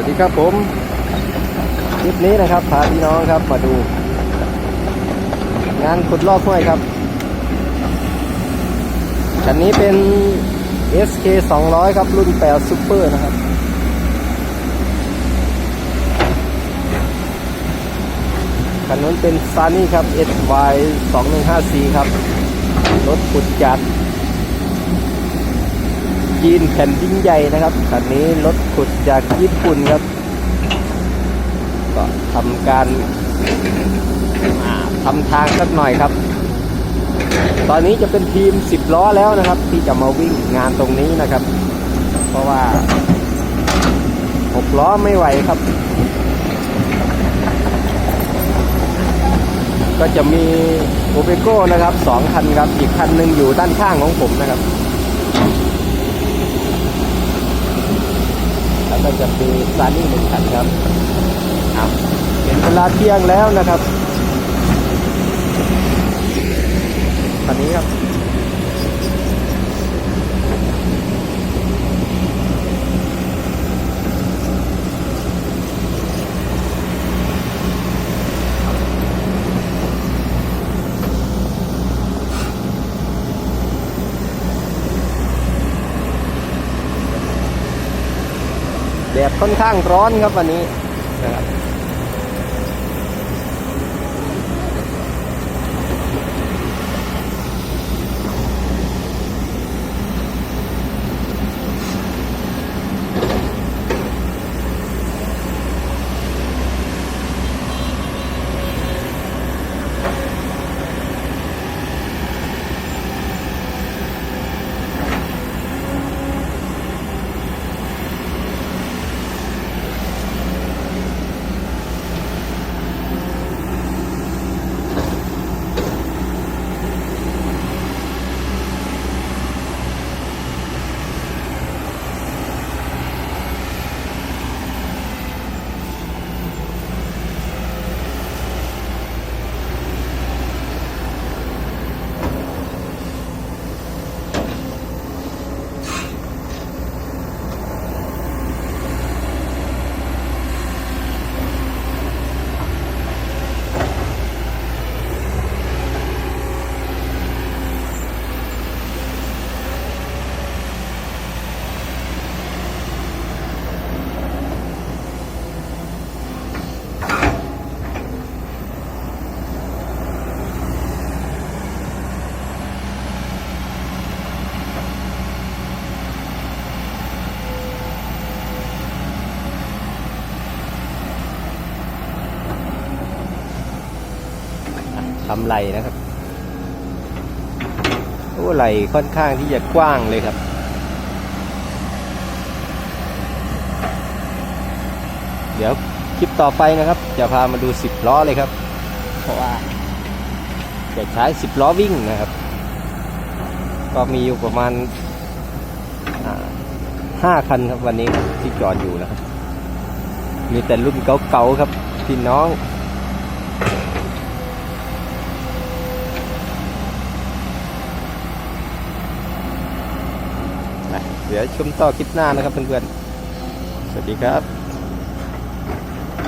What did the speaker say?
วัสดีครับผมคลิปนี้นะครับพาพี่น้องครับมาดู งานขุดลอกห้วยครับคันนี้เป็น SK 200 ครับ รุ่น8 Super นะครับ คันนู้นเป็นซานี่ครับ SY 2154ครับ รถขุดจัด จีนแผ่นดินใหญ่นะครับคันนี้รถขุดจากญี่ปุ่นครับ ก็ทำการอ่าทำทางสักหน่อยครับ ตอนนี้จะเป็นทีม 10 ล้อแล้วนะครับ ที่จะมาวิ่งงานตรงนี้นะครับ เพราะว่า 6 ล้อไม่ไหวครับ ก็จะมีโอเปโก้นะครับสองคันครับ อีกคันหนึ่งอยู่ด้านข้างของผมนะครับ แล้ว ก็จะมีซานี่หนึ่งคันครับเอาเห็นเวลาเที่ยงแล้วนะครับคันนี้ครับ ดค่อนข้างร้อนครับวันนี้นะครับ ทำไหลนะครับโอ้ไหลค่อนข้างที่จะกว้างเลยครับ เดี๋ยวคลิปต่อไปนะครับ จะพามาดู10ล้อเลยครับ เพราะว่าจะใช้10ล้อวิ่งนะครับ ก็มีอยู่ประมาณห้าคันครับวันนี้ที่จอดอยู่นะครับ มีแต่รุ่นเก่าๆครับพี่น้อง เดี๋ยวชมต่อคลิปหน้านะครับเพื่อนๆ สวัสดีครับ